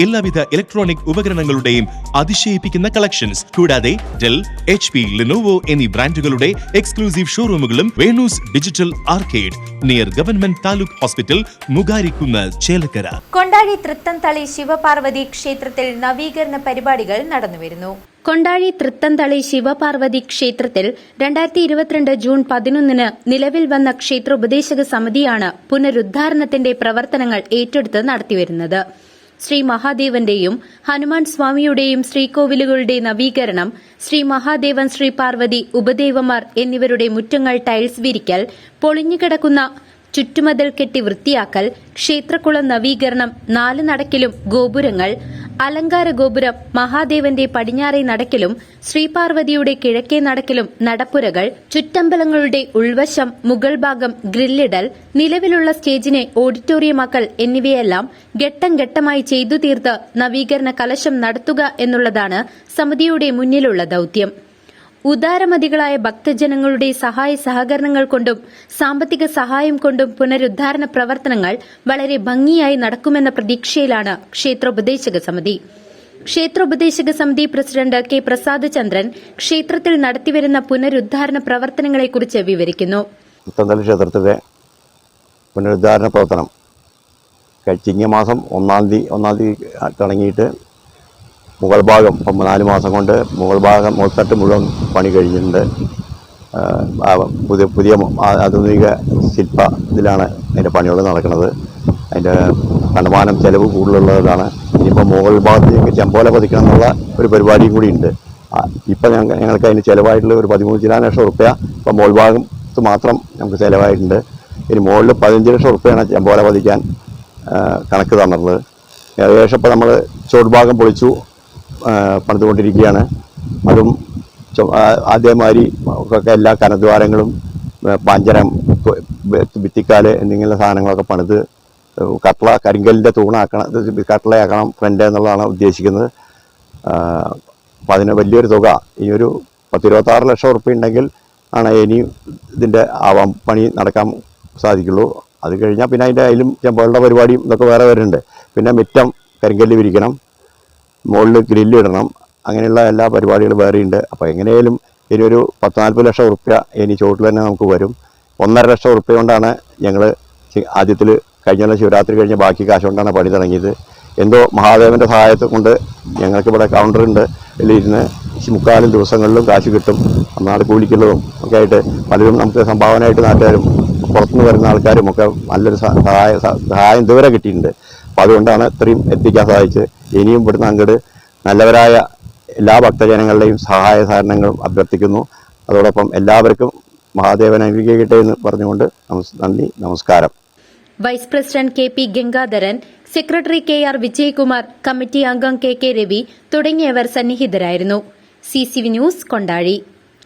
എല്ലാവിധ ഇലക്ട്രോണിക് ഉപകരണങ്ങളുടെയും അതിശയിപ്പിക്കുന്ന കളക്ഷൻസ് കൂടാതെ ഡെൽ എച്ച് പി ലിനോവോ എന്നീ ബ്രാൻഡുകളുടെ exclusive ഷോറൂമുകളും Venu's digital arcade near government taluk hospital മുഗാരിക്കുന്ന Chelakkara. Kondazhy Thrithamthali Shivaparvathi ക്ഷേത്രത്തിൽ നവീകരണ പരിപാടികൾ നടന്നുവരുന്നു കൊണ്ടാഴി തൃത്തന്തളി ശിവപാർവതി ക്ഷേത്രത്തിൽ രണ്ടായിരത്തി ഇരുപത്തിരണ്ട് ജൂൺ പതിനൊന്നിന് നിലവിൽ വന്ന ക്ഷേത്രോപദേശക സമിതിയാണ് പുനരുദ്ധാരണത്തിന്റെ പ്രവർത്തനങ്ങൾ ഏറ്റെടുത്ത് നടത്തിവരുന്നത്. ശ്രീ മഹാദേവന്റെയും ഹനുമാൻ സ്വാമിയുടെയും ശ്രീകോവിലുകളുടെ നവീകരണം ശ്രീ മഹാദേവൻ ശ്രീ പാർവതി ഉപദേവമാർ എന്നിവരുടെ മുറ്റങ്ങൾ ടൈൽസ് വിരിക്കൽ പൊളിഞ്ഞുകിടക്കുന്ന ചുറ്റുമതിൽ കെട്ടി വൃത്തിയാക്കൽ ക്ഷേത്രക്കുളം നവീകരണം നാല് നടക്കിലും ഗോപുരങ്ങൾ അലങ്കാര ഗോപുരം മഹാദേവന്റെ പടിഞ്ഞാറേ നടക്കിലും ശ്രീപാർവതിയുടെ കിഴക്കേ നടക്കിലും നടപ്പുരകൾ ചുറ്റമ്പലങ്ങളുടെ ഉൾവശം മുകൾ ഭാഗം ഗ്രില്ലിടൽ നിലവിലുള്ള സ്റ്റേജിനെ ഓഡിറ്റോറിയമാക്കൽ എന്നിവയെല്ലാം ഘട്ടം ഘട്ടമായി ചെയ്തു തീർത്ത് നവീകരണ കലശം നടത്തുക എന്നുള്ളതാണ് സമിതിയുടെ മുന്നിലുള്ള ദൌത്യം. ഉദാരമതികളായ ഭക്തജനങ്ങളുടെ സഹായ സഹകരണങ്ങൾ കൊണ്ടും സാമ്പത്തിക സഹായം കൊണ്ടും പുനരുദ്ധാരണ പ്രവർത്തനങ്ങൾ വളരെ ഭംഗിയായി നടക്കുമെന്ന പ്രതീക്ഷയിലാണ് ക്ഷേത്രോപദേശക സമിതി. ക്ഷേത്രോപദേശക സമിതി പ്രസിഡന്റ് കെ പ്രസാദ് ചന്ദ്രൻ ക്ഷേത്രത്തിൽ നടത്തിവരുന്ന പുനരുദ്ധാരണ പ്രവർത്തനങ്ങളെക്കുറിച്ച് വിവരിക്കുന്നു. ക്ഷേത്രത്തിലെ പുനരുദ്ധാരണ പ്രവർത്തനം ചിങ്ങമാസം ഒന്നാം തീയതി ഒന്നാം തീയതി തുടങ്ങിയിട്ട് മുകൾ ഭാഗം ഇപ്പം നാല് മാസം കൊണ്ട് മുകൾ ഭാഗം മുൾത്തട്ട് മുഴുവൻ പണി കഴിഞ്ഞിട്ടുണ്ട്. പുതിയ പുതിയ ആധുനിക ശില്പ ഇതിലാണ് അതിന്റെ പണികൾ നടക്കുന്നത്. അതിന്റെ കണ്ടമാനം ചിലവ് കൂടുതലുള്ളതാണ്. ഇനിയിപ്പോൾ മുകൾ ഭാഗത്തേക്ക് ചെമ്പോല പതിക്കണം എന്നുള്ള ഒരു പരിപാടിയും കൂടി ഉണ്ട്. ഇപ്പം ഞങ്ങൾ ഞങ്ങൾക്ക് അതിന് ചിലവായിട്ടുള്ള ഒരു പതിമൂന്ന് ചില ലക്ഷം റുപ്യ ഇപ്പം മുകൾ ഭാഗത്ത് മാത്രം നമുക്ക് ചിലവായിട്ടുണ്ട്. ഇനി മുകളിൽ പതിനഞ്ച് ലക്ഷം റുപ്യാണ് ചെമ്പോല പതിക്കാൻ കണക്ക് തന്നിട്ടുള്ളത്. ഏകദേശം ഇപ്പോൾ നമ്മൾ ചോട്ഭാഗം പൊളിച്ചു. ആ, പണിതുകൊണ്ടിരിക്കുകയാണ്. അതും അതേമാതിരി ഒക്കെ എല്ലാ കനദ്വാരങ്ങളും പാഞ്ചരം ഭിത്തിക്കാൽ എന്നിങ്ങനെയുള്ള സാധനങ്ങളൊക്കെ പണിത് കട്ടള കരിങ്കലിന്റെ തൂണാക്കണം കട്ടളയാക്കണം ഫ്രണ്ട് എന്നുള്ളതാണ് ഉദ്ദേശിക്കുന്നത്. അപ്പം അതിന് വലിയൊരു തുക ഈ ഒരു പത്തിരുപത്താറ് ലക്ഷം ഉറുപ്പ്യ ഉണ്ടെങ്കിൽ ആണ് ഇനി ഇതിന്റെ ആവാം പണി നടക്കാൻ സാധിക്കുള്ളൂ. അത് കഴിഞ്ഞാൽ പിന്നെ അതിന്റെ അതിലും ചെമ്പകളുടെ പരിപാടിയും ഇതൊക്കെ വേറെ വരുന്നുണ്ട്. പിന്നെ മിറ്റം കരിങ്കല്ല് വിരിക്കണം. മുകളിൽ ഗ്രില്ല് ഇടണം. അങ്ങനെയുള്ള എല്ലാ പരിപാടികളും വേറെയുണ്ട് അപ്പോൾ എങ്ങനെയാലും ഇതിനൊരു പത്ത് നാൽപ്പത് ലക്ഷം ഉറുപ്പ്യ ഇനി ചോട്ടിൽ തന്നെ നമുക്ക് വരും. ഒന്നര ലക്ഷം ഉറുപ്പ്യ കൊണ്ടാണ് ഞങ്ങൾ ആദ്യത്തിൽ കഴിഞ്ഞ ശിവരാത്രി കഴിഞ്ഞ ബാക്കി കാശ് കൊണ്ടാണ് പണി തുടങ്ങിയത്. എന്തോ മഹാദേവന്റെ സഹായത്തെ കൊണ്ട് ഞങ്ങൾക്ക് ഇവിടെ കൗണ്ടറുണ്ട് ഇരുന്ന് മുക്കാലും ദിവസങ്ങളിലും കാശ് കിട്ടും. നാട് കൂലിക്കുള്ളതും ഒക്കെ ആയിട്ട് പലരും നമുക്ക് സംഭാവനയായിട്ട് നാട്ടുകാരും പുറത്തുനിന്ന് വരുന്ന ആൾക്കാരും ഒക്കെ നല്ലൊരു സഹായ സഹായം ഇതുവരെ കിട്ടിയിട്ടുണ്ട്. അപ്പോൾ അതുകൊണ്ടാണ് ഇത്രയും എത്തിക്കാൻ സാധിച്ചത്. ഇനിയും ഇവിടുന്ന് അങ്ങോട്ട് നല്ലവരായ എല്ലാ ഭക്തജനങ്ങളുടെയും സഹായ സഹകരണങ്ങളും അഭ്യർത്ഥിക്കുന്നു. അതോടൊപ്പം എല്ലാവർക്കും മഹാദേവൻ അനുഗ്രഹിക്കട്ടെ എന്ന് പറഞ്ഞുകൊണ്ട് നന്ദി നമസ്കാരം. Vice president K P Gangadharan secretary K R Vijayakumar committee അംഗം കെ കെ രവി തുടങ്ങിയവർ സന്നിഹിതരായിരുന്നു. C news Kondazhi.